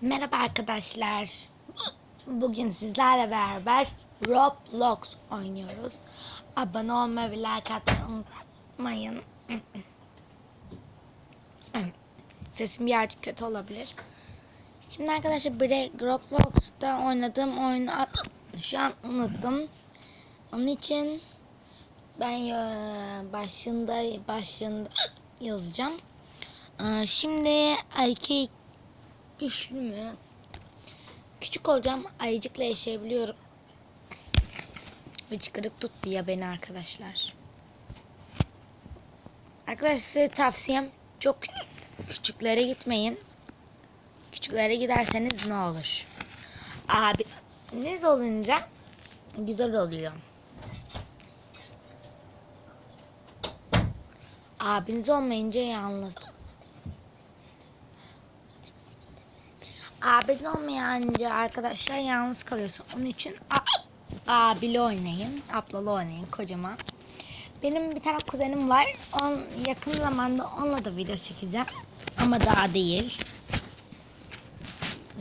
Merhaba arkadaşlar. Bugün sizlerle beraber Roblox oynuyoruz. Abone olmayı ve like atmayı unutmayın. Sesim birazcık kötü olabilir. Şimdi arkadaşlar bir Roblox'ta oynadığım oyunu şu an unuttum. Onun için ben ya- başında başında yazacağım. Ee, Şimdi erkek güçlü mü? Küçük olacağım. Ayıcıkla yaşayabiliyorum. Hıçkırık tuttu ya beni arkadaşlar. Arkadaşlar tavsiyem çok küç- küçüklere gitmeyin. Küçüklere giderseniz ne olur? Abiniz olunca güzel oluyor. Abiniz olmayınca yalnız. Abin olmayınca arkadaşlar yalnız kalıyorsun. Onun için abili oynayın. Ablalı oynayın kocaman. Benim bir tane kuzenim var. On, yakın zamanda onunla da video çekeceğim. Ama daha değil.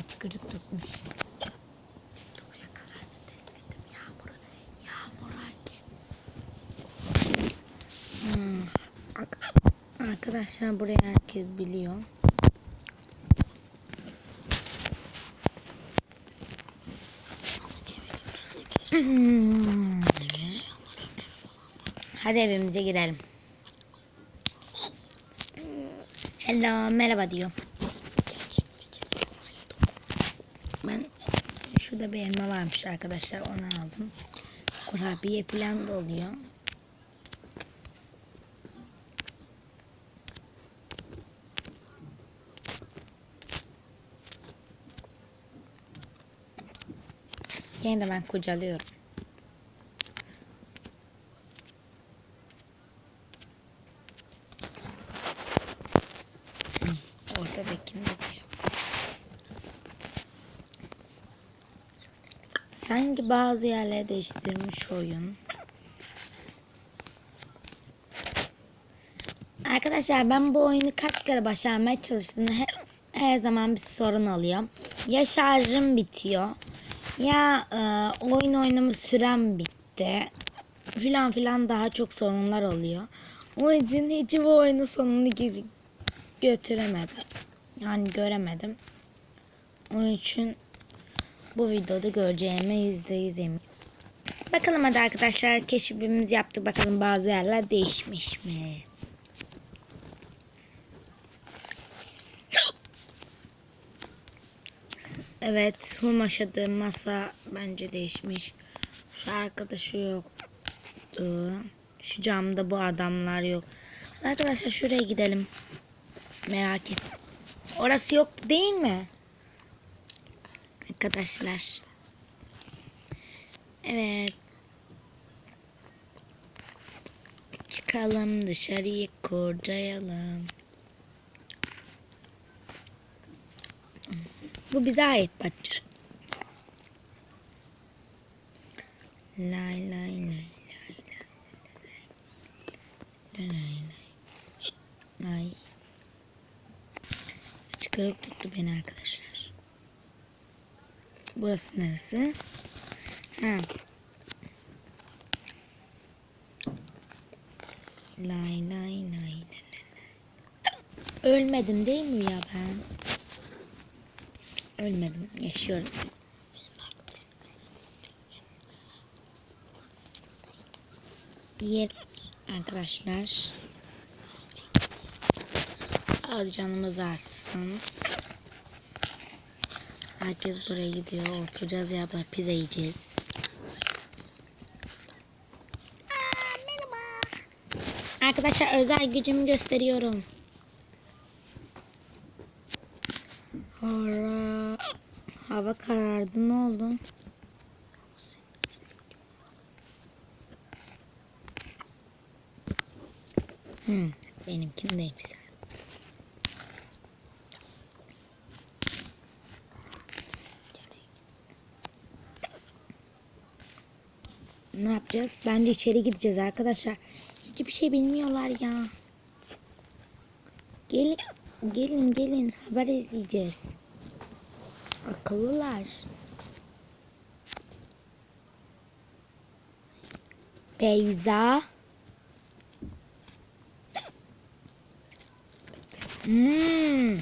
Çıkırık tutmuş. Hmm. Ar- Arkadaşlar burayı herkes biliyor. Hadi evimize girelim. Hello, merhaba diyor. Ben şurada bir elma varmış arkadaşlar onu aldım. Kurabiye falan da oluyor. Yine de ben kucalıyorum. Hı, Ortadakinde de. Sanki bazı yerleri değiştirmiş oyun. Arkadaşlar ben bu oyunu kaç kere başarmaya çalıştım. Her, her zaman bir sorun oluyor. Ya şarjım bitiyor. Ya e, oyun oynama sürem bitti. Filan filan daha çok sorunlar oluyor. O için hiç bu oyunun sonunu gö- götüremedim. Yani göremedim. Onun için bu videoda göreceğime yüzde yüz eminim. Bakalım hadi arkadaşlar keşfimizi yaptık. Bakalım bazı yerler değişmiş mi? Evet, hum aşadığı masa bence değişmiş. Şu arkadaşı yoktu. Şu camda bu adamlar yok. Arkadaşlar şuraya gidelim. Merak et. Orası yoktu değil mi? Arkadaşlar. Evet. Çıkalım dışarıyı kurcayalım. Bu bize ait bahçe. Lay lay lay lay lay lay lay lay. Tuttu beni arkadaşlar. Burası neresi? Ha. Lay lay lay lay lay. Ölmedim değil mi ya ben? Ölmedim. Yaşıyorum. Yer arkadaşlar. Az canımız artsın. Herkes buraya gidiyor. Oturacağız ya da pizza yiyeceğiz. Aa, merhaba. Arkadaşlar özel gücümü gösteriyorum. Hava, hava karardı ne oldu? Hmm, benimkindeymiş. Ne yapacağız? Bence içeri gideceğiz arkadaşlar. Hiçbir şey bilmiyorlar ya. Gelin, gelin, gelin. Haber izleyeceğiz. Akıllılar. Beyza. Hmm.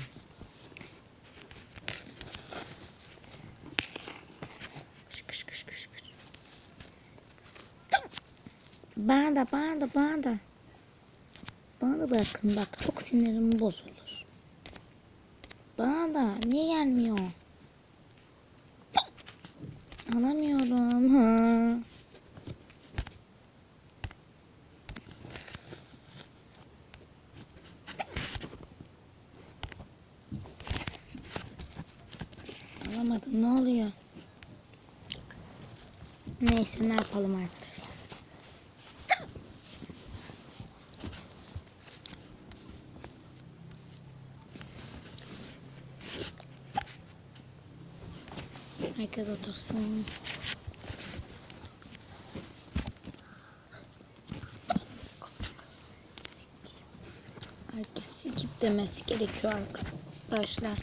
Bana da bana da bana. Bana da bırakın bak çok sinirim bozulur. Bana da niye gelmiyor? Alamıyorum. Ha. Alamadım. Ne oluyor? Neyse ne yapalım arkadaşlar. Herkes otursun. Herkes skip demesi gerekiyor arkadaşlar.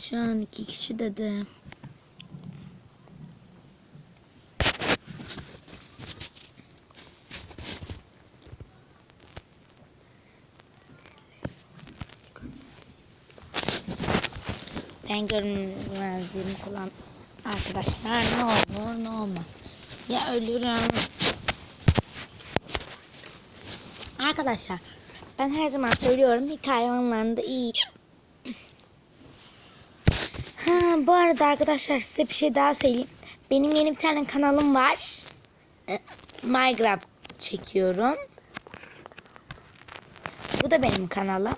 Şu an iki kişi dedi. Ben görünmezliğimi kullan arkadaşlar ne olur ne olmaz. Ya ölürüm. Arkadaşlar ben her zaman söylüyorum hikaye onlarında iyi. Ha, bu arada arkadaşlar size bir şey daha söyleyeyim. Benim yeni bir tane kanalım var. E, Minecraft çekiyorum. Bu da benim kanalım.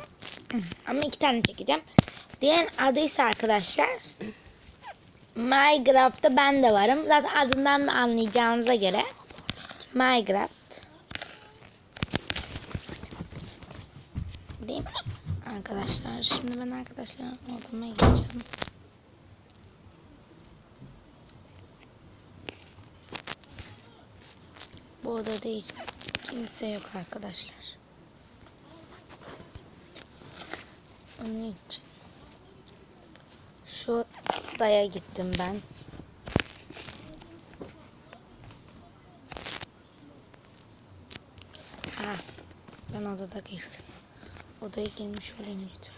Ama iki tane çekeceğim. Diğer adı ise arkadaşlar Minecraft'ta ben de varım. Zaten adından da anlayacağınıza göre Minecraft Değil mi? Arkadaşlar şimdi ben arkadaşlar odama gideceğim. Bu odada hiç kimse yok arkadaşlar. Onun için şu odaya gittim ben. Ha, ben odada girsin. Odaya girmiş olayım lütfen.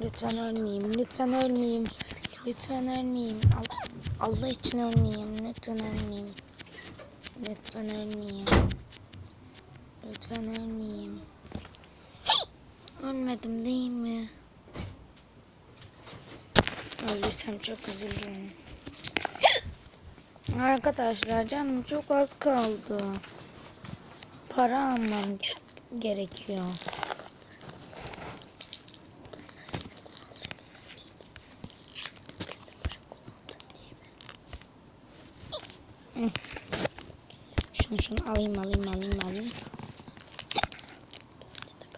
Lütfen ölmeyeyim, lütfen ölmeyeyim. Lütfen ölmeyeyim. Allah, Allah için ölmeyeyim. Lütfen ölmeyeyim. Lütfen ölmeyeyim. Lütfen ölmeyeyim. Ölmedim değil mi? Öldüysem çok üzülürüm. Arkadaşlar canım çok az kaldı. Para almam gerekiyor. Hı. Şunu şunu alayım alayım alayım alayım.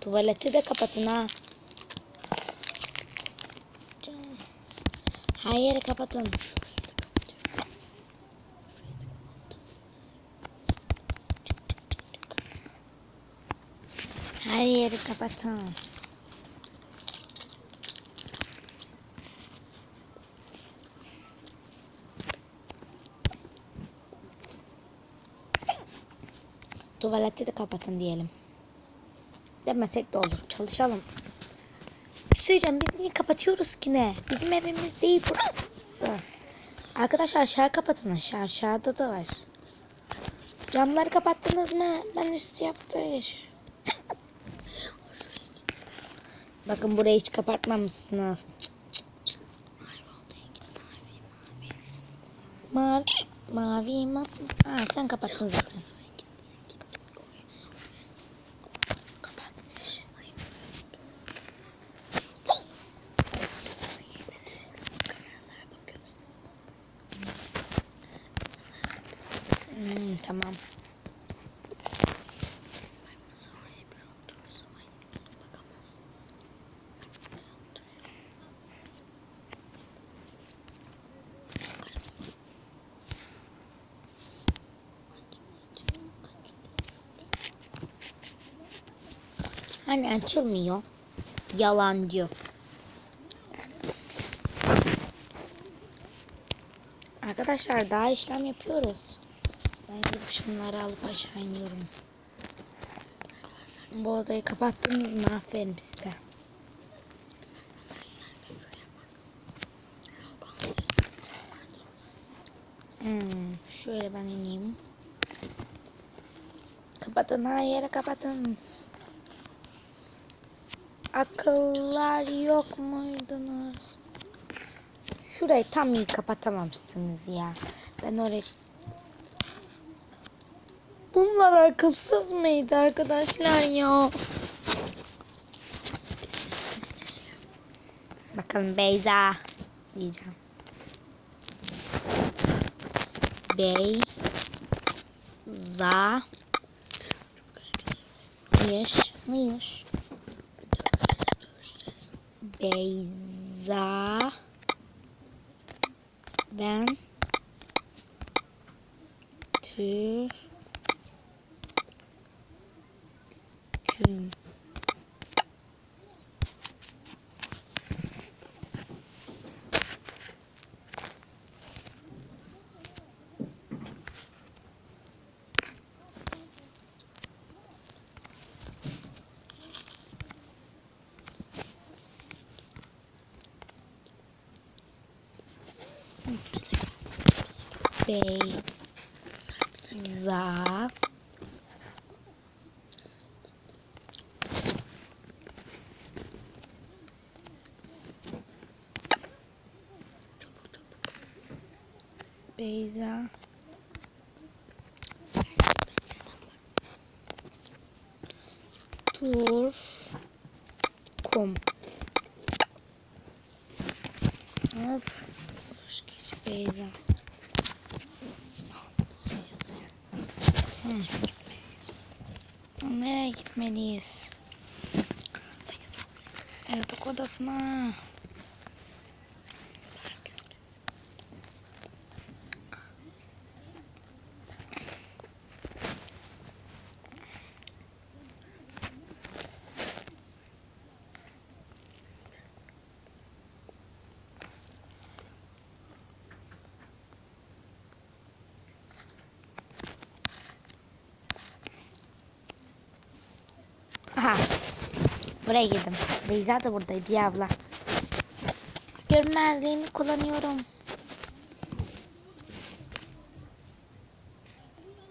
Tuvaleti de kapatın ha. Her yeri kapatın. Her yeri kapatın. Tuvaleti de kapatın diyelim. Demesek de olur. Çalışalım. Söyleyeceğim biz niye kapatıyoruz ki ne? Bizim evimiz değil burası. Arkadaşlar aşağı kapatın aşağı. Aşağıda da var. Camları kapattınız mı? Ben üst yaptı yaşıyorum. Bakın burayı hiç kapatmamışsınız. Mavi. Mavi mas Ha sen kapattın zaten. Hmm, tamam. Hani açılmıyor. Yalancı. Arkadaşlar daha işlem yapıyoruz. Ben gidip şunları alıp aşağı iniyorum. Bu odayı kapattınız mı? Size. Hmm, şöyle ben ineyim. Kapatın her yere kapatın. Akıllar yok muydunuz? Şurayı tam iyi kapatamamışsınız ya. Ben orayı... Bunlar akılsız mıydı arkadaşlar ya? Bakalım Beyza diyeceğim. Beyza Hayır, hayır. Beyza ben Türk'üm. Beyza Beyza Tur. Kum Of Beyza Hı. Nereye gitmeliyiz? Yatak odasına. Aha. Buraya girdim. Beyza da buradaydı ya abla. Görmezliğimi kullanıyorum.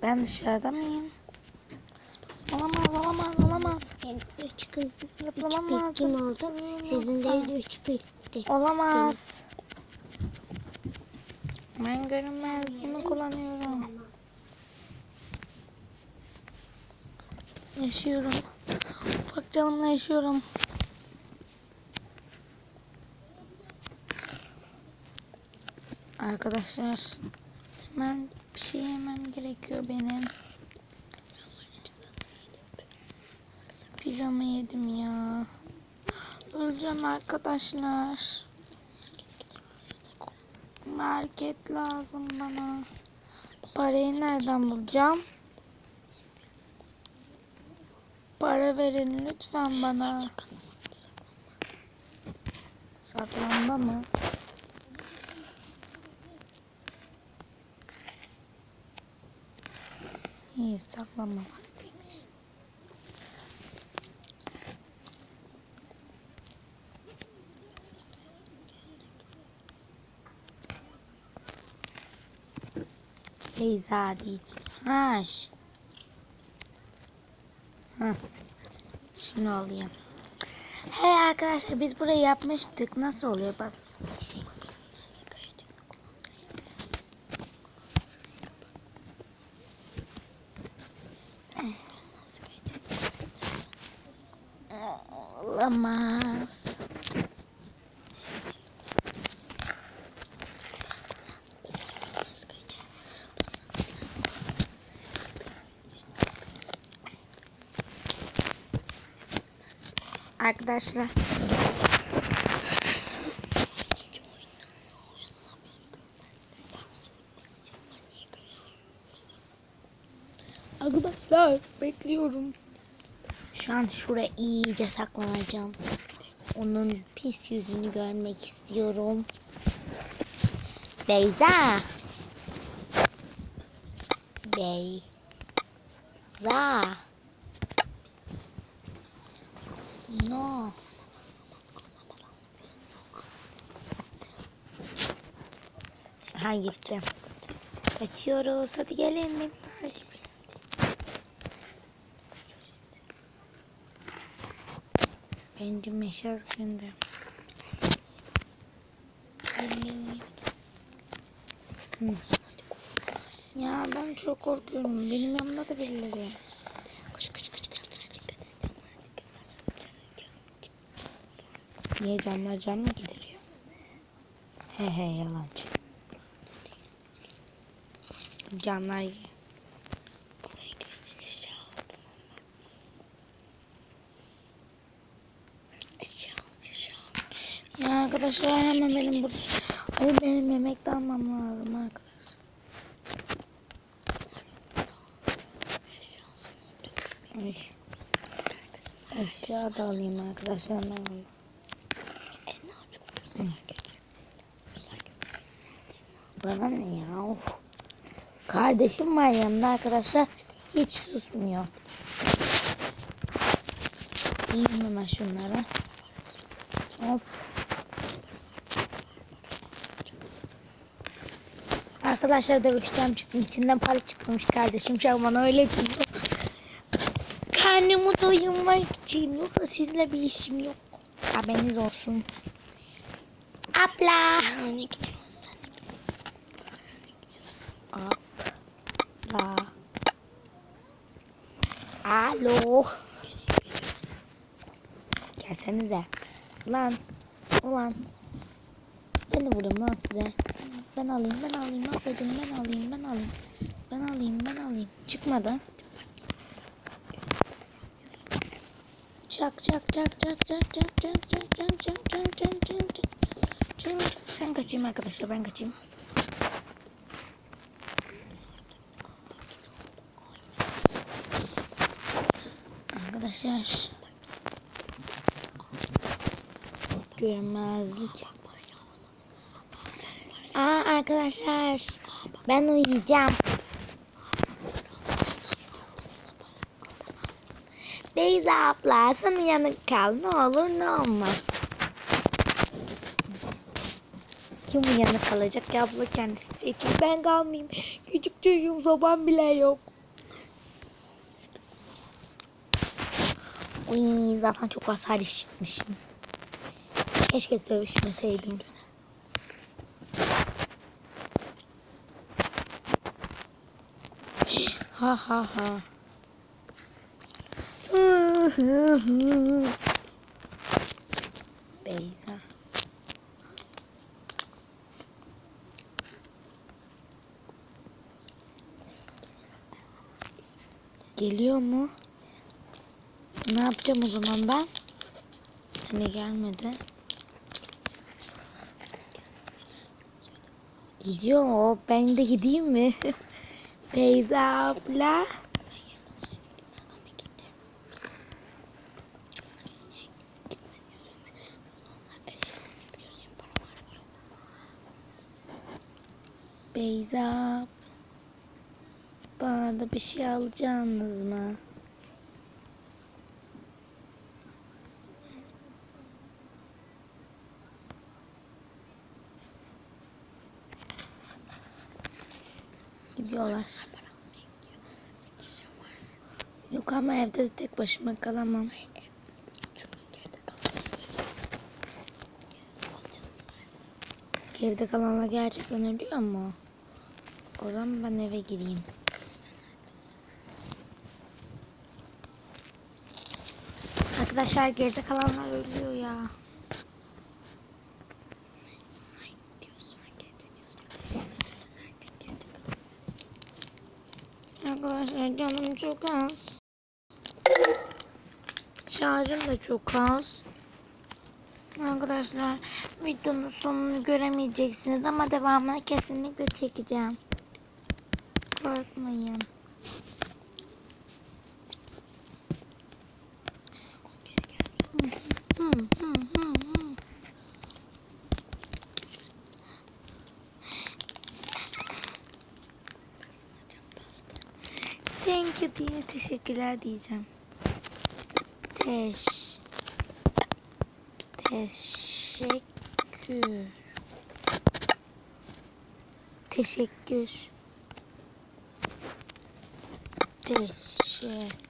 Ben dışarıda mıyım? Olamaz, olamaz, olamaz. Ben üç gün, bittim oldu. Sizin de lazım. evde üç bitti. Olamaz. Ben görünmezliğimi kullanıyorum. Yaşıyorum. Canımla yaşıyorum. Arkadaşlar hemen bir şey yemem gerekiyor benim. Pizzamı yedim ya. Öleceğim arkadaşlar. Market lazım bana. Parayı nereden bulacağım? Para verin lütfen bana. Saklanma mı? İyi saklanma vaktiymiş. Beyza değil. Ha. Ha. Şimdi alayım. Hey arkadaşlar biz burayı yapmıştık. Nasıl oluyor? Bas. Olamaz. Arkadaşlar. Arkadaşlar bekliyorum. Şu an şuraya iyice saklanacağım. Onun pis yüzünü görmek istiyorum. Beyza. Beyza. No. Ha gitti. Kaçıyoruz. Hadi gelin beni takip edin. Bence mesaj gönder. Hı. Ya ben çok korkuyorum. Benim yanımda da birileri. Niye canlar can mı gideriyor? He he yalancı. Canlar yiyor. Ya arkadaşlar hemen benim burada. Ay benim yemek de almam lazım arkadaşlar. Ay. Eşya da alayım arkadaşlar. Ne alayım? Bana ne ya? Of. Kardeşim var yanımda arkadaşlar. Hiç susmuyor. Yiyeyim hemen şunları. Hop. Arkadaşlar dövüşeceğim çünkü içinden para çıkmış kardeşim şu an bana öyle diyor. Karnımı doyurmak için yoksa sizle bir işim yok. Haberiniz olsun. Abla. Abla. Alo. Gelsenize. Lan. Ulan. Ben de vururum lan size. Ben alayım, ben alayım ablacığım, ben alayım, ben alayım. Ben alayım, ben alayım. Çıkmadı. Çak çak çak çak çak çak çak çak çak çak çak çak çak çak. Çak. Ben kaçayım arkadaşlar, ben kaçayım. Arkadaşlar. Görmezlik. Aa arkadaşlar. Ben uyuyacağım. Beyza abla sen uyanık kal. Ne olur ne olmaz. Kim uyanık kalacak ya abla kendisi seçiyor. Ben kalmayayım. Küçük çocuğum soban bile yok. Uy, zaten çok hasar işitmişim. Keşke dövüşmeseydim. Ha ha ha. Beyza. Geliyor mu? Ne yapacağım o zaman ben? Hani gelmedi. Gidiyor mu? Ben de gideyim mi? Beyza abla. Beyza. Bana da bir şey alacaksınız mı? Gidiyorlar. Yok ama evde de tek başıma kalamam. Geride kalanlar gerçekten ölüyor mu? O zaman ben eve gireyim. Arkadaşlar geride kalanlar ölüyor ya. Arkadaşlar canım çok az. Şarjım da çok az. Arkadaşlar videonun sonunu göremeyeceksiniz ama devamını kesinlikle çekeceğim. Korkmayın. Thank you diye teşekkürler diyeceğim. Teş. Teşekkür. Teşekkür. Teşekkür.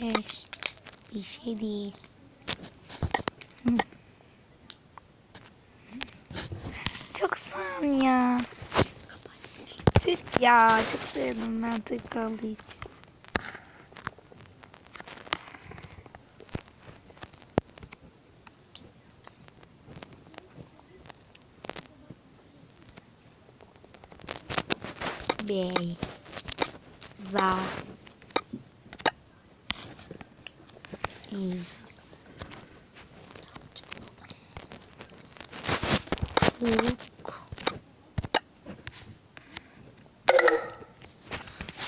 Teş. Bir şey değil. Çok sağ ol ya. Türk ya. Çok sevdim ben Türk olduğu için. Bey. Za. İyi. Soğuk.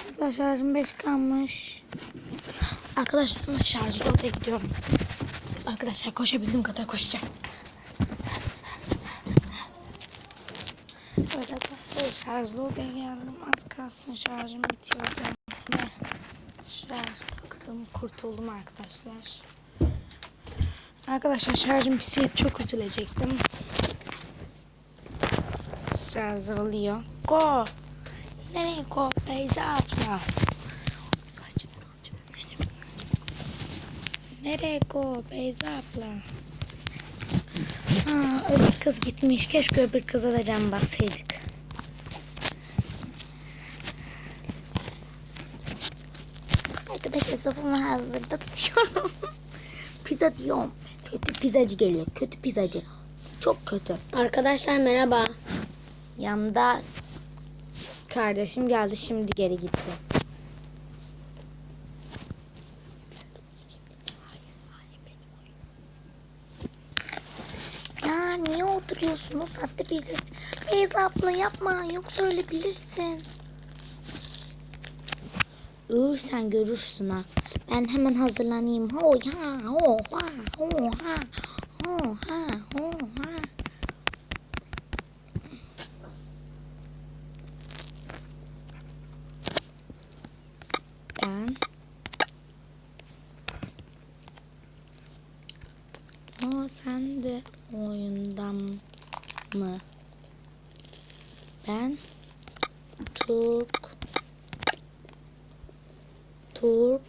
Arkadaşlar şarjım 5 kalmış. Arkadaşlar ben şarjlı odaya gidiyorum. Arkadaşlar koşabildiğim kadar koşacağım. Böyle arkadaşlar şarjlı odaya geldim. Az kalsın şarjım bitiyordu. Ve şarj taktım. Kurtuldum arkadaşlar. Arkadaşlar şarjım bitseydi çok üzülecektim. Şarj alıyor. Go. Nereye go? Beyza abla. Nereye go? Beyza abla. Ha, öbür kız gitmiş. Keşke öbür kıza da can bassaydık. Arkadaşlar sofamı hazırda tutuyorum. pizza diyorum. Kötü pizzacı geliyor. Kötü pizzacı. Çok kötü. Arkadaşlar merhaba. Yanımda kardeşim geldi şimdi geri gitti. Ya niye oturuyorsun o saatte Beyza? Beyza abla yapma yoksa ölebilirsin. Uğur sen görürsün ha. Ben hemen hazırlanayım. Ho ya ho ha ho ha ho ha ho ha. Ben O sen de oyundan mı? Ben Türk Türk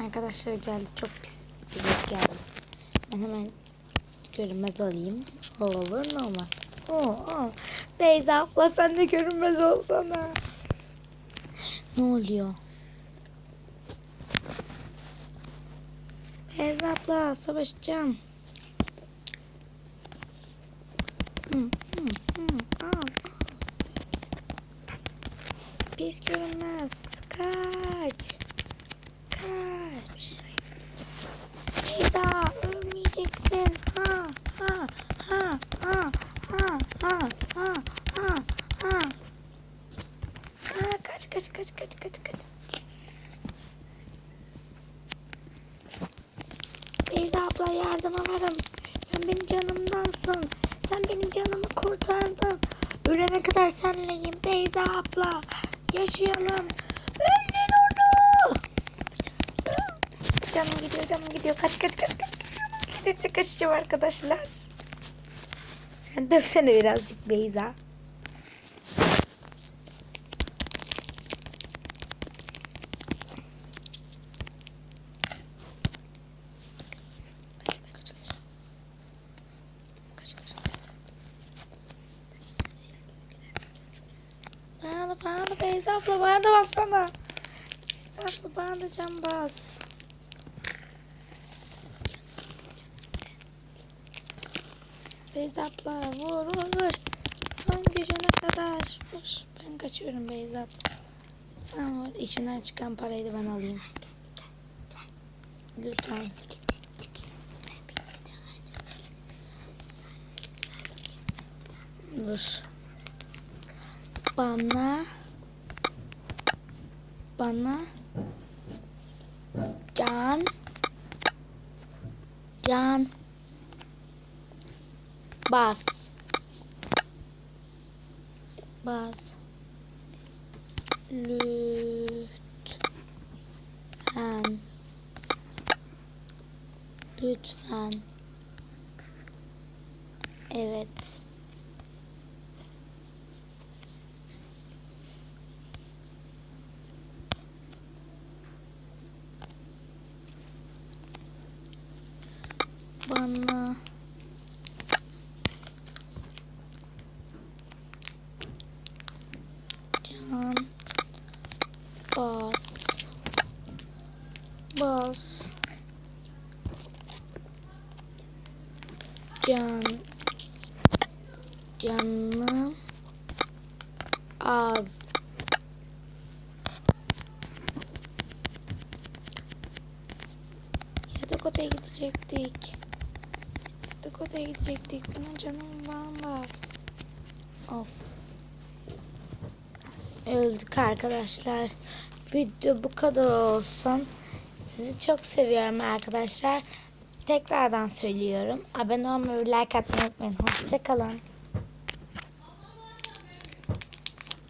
Arkadaşlar geldi çok pis geldi. Ben hemen görünmez olayım. Olur ne olmaz. Oo. Beyza abla sen de görünmez olsana. Ne oluyor? Beyza abla savaşacağım. Hı, hı, al, al. Pis görünmez. Kaç. Kaç. Beyza ölmeyeceksin. Kaç kaç kaç kaç. Beyza abla yardıma varım. Sen benim canımdansın. Sen benim canımı kurtardın. Ölene kadar senleyim Beyza abla. Yaşayalım. Öldür onu. Canım gidiyor canım gidiyor. Kaç kaç kaç kaç. Gidince kaçacağım arkadaşlar. Sen dövsene birazcık Beyza. içinden çıkan parayı da ben alayım. Lütfen. Dur. Bana bana can can bas bas lütfen. Lütfen. Evet bana can bas bas can canım az. Yatak odaya gidecektik. Yatak odaya gidecektik. Bana canım bas of. Öldük arkadaşlar. Video bu kadar olsun. Sizi çok seviyorum arkadaşlar tekrardan söylüyorum. Abone olmayı like atmayı unutmayın. Hoşçakalın